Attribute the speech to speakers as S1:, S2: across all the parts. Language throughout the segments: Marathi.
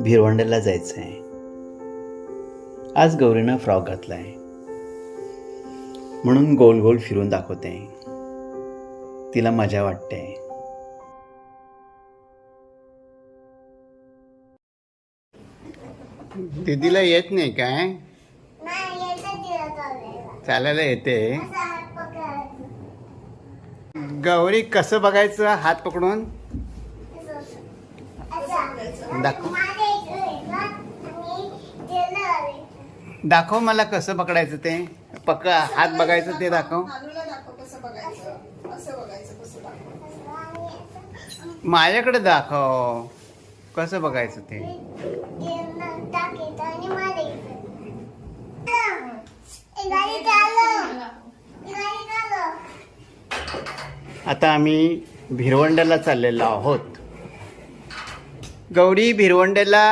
S1: भिरवंड्याला जायचं आहे. आज गौरीनं फ्रॉक घातला आहे म्हणून गोल गोल फिरून दाखवते. तिला मजा वाटते.
S2: दीदीला येत नाही काय?
S3: नाही येतं तिला चालायला
S2: येते. गौरी कसं बघायचं हात पकडून? दाखव. दाखव मला कसं पकडायचं ते. पक हात बघायचं ते दाखव. माझ्याकडे दाखव. कसं बघायचं ते. आता आम्ही भिरवंड्याला चाललेलो आहोत. गौरी भिरवंड्याला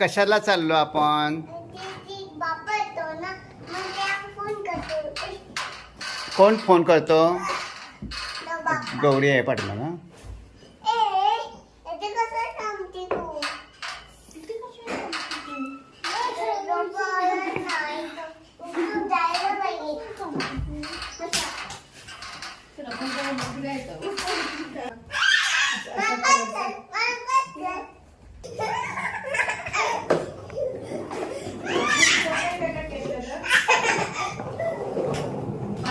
S2: कशाला चाललो आपण
S3: ती- ती बापा येतो ना मग त्या फोन करतो
S2: कोण फोन करतो? गौरी आहे पाठला ना
S3: ए याचे कसं थांबते तू बाबा, नाही. तू जायला पाहिजे. बाबा, चल. बाबा, चल.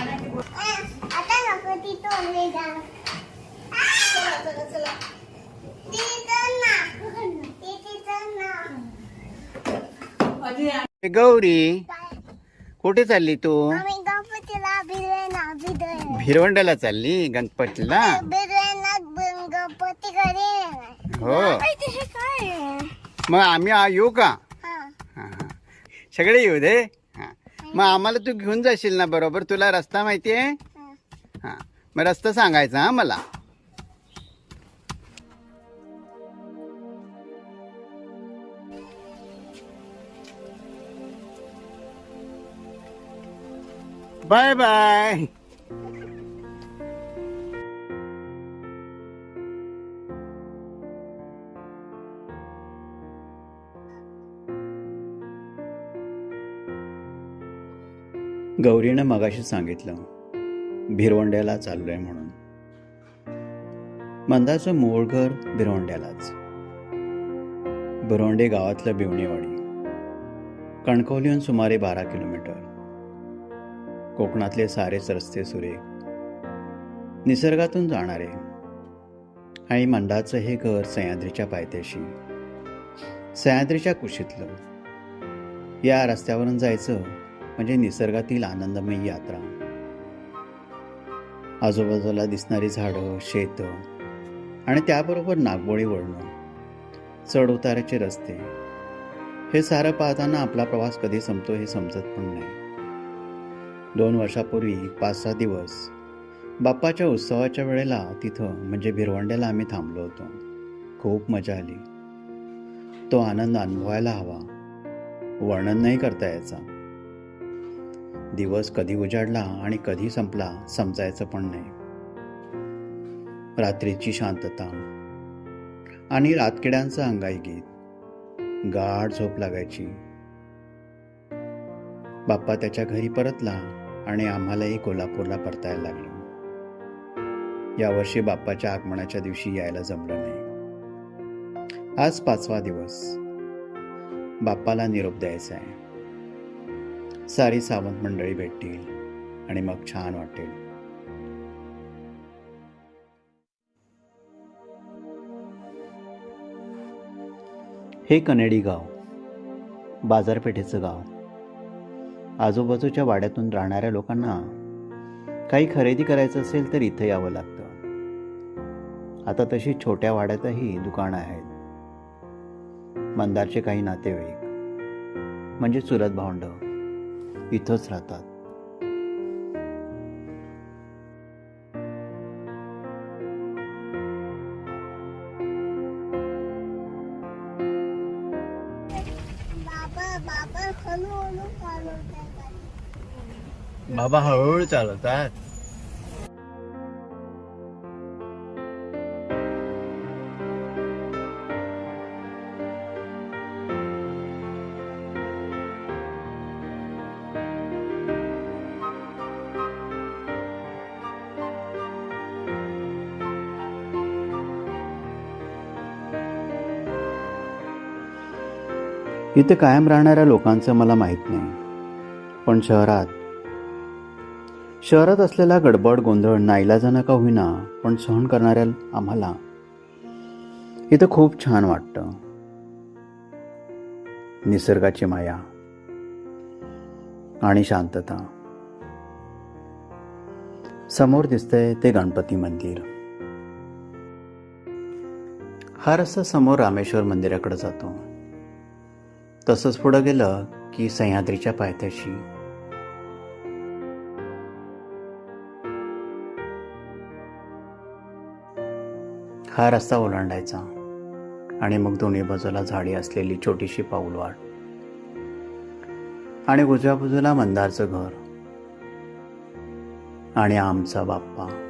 S3: आता नको ती तोडली जा
S4: चला चला चला
S3: तिथं ना ती तिथं ना
S2: ए, गौरी कुठे चालली तू?
S3: आम्ही गणपतीला बिरवेना बिरवे
S2: भिरवंड्याला चालली गणपतीला?
S3: बिरवेना गणपती घरी.
S2: हो.
S3: माहिती हे काय? आहे?
S2: मग आम्ही आ- येऊ का?
S3: हा.
S2: हा, हा. सगळे येऊ दे. हा. मग आम्हाला तू घेऊन जाशील ना बरोबर? तुला रस्ता माहिती आहे
S3: हा.
S2: हा. मग रस्ता सांगायचा हा मला. Bye bye.
S1: गौरीनं मगाशी सांगितलं भिरवंड्याला चाललोय म्हणून. मंदाचं मूळ घर भिरवंड्यालाच. भिरवंडे गावातलं बिवणेवाडी. कणकवलीहून सुमारे बारा किलोमीटर. कोकणातले सारेच रस्ते सुरेख निसर्गातून जाणारे. आणि मंडाचं हे घर सह्याद्रीच्या पायथ्याशी. सह्याद्रीच्या कुशीतलं. या रस्त्यावरून जायचं म्हणजे निसर्गातील आनंदमयी यात्रा. आजूबाजूला दिसणारी झाडं शेत आणि त्याबरोबर नागबोळी वळणं. चढ उताराचे रस्ते. हे सारं पाहताना आपला प्रवास कधी संपतो हे समजत पण नाही. दोन वर्षापूर्वी पाच सहा दिवस. बाप्पाच्या उत्सवाच्या वेळेला तिथं म्हणजे भिरवंड्याला आम्ही थांबलो होतो. खूप मजा आली. तो आनंद अनुभवायला हवा. वर्णन नाही करता यायचा. दिवस कधी उजाडला आणि कधी संपला समजायचं पण नाही. रात्रीची शांतता. आणि रातकिड्यांचं अंगाई गीत. गाढ झोप लागायची. बाप्पा त्याच्या घरी परतला. आणि आम्हालाही कोल्हापूरला परतायला लागलो. यावर्षी बाप्पाच्या आगमनाच्या दिवशी यायला जमलं नाही. आज पाचवा दिवस. बाप्पाला निरोप द्यायचा आहे. सारी सावंत मंडळी भेटतील आणि मग छान वाटेल. हे कनेडी गाव बाजारपेठेचं गाव. आजूबाजूच्या वाड्यातून राहणाऱ्या लोकांना काही खरेदी करायचं असेल तर इथं यावं लागतं. आता तशी छोट्या वाड्यातही दुकानं आहेत. मंदारचे काही नातेवाईक म्हणजे चुलत भावंड इथंच राहतात.
S3: बाबा बाबा
S2: बाबा हळूहळू चालवतात
S1: इथे कायम राहणाऱ्या लोकांचं मला माहीत नाही. पण शहरात शहरात असलेला गडबड गोंधळ नाईलाजानं का होईना पण सहन करणाऱ्या आम्हाला. इथं खूप छान वाटतं. निसर्गाची माया आणि शांतता. समोर दिसतंय ते गणपती मंदिर. हा रस्ता समोर रामेश्वर मंदिराकडे जातो. तसंच पुढं गेलं की सह्याद्रीच्या पायथ्याशी. हा रस्ता ओलांडायचा आणि मग दोन्ही बाजूला झाडी असलेली छोटीशी पाऊलवाट आणि उजव्या बाजूला मंदारचं घर. आणि आमचा बाप्पा.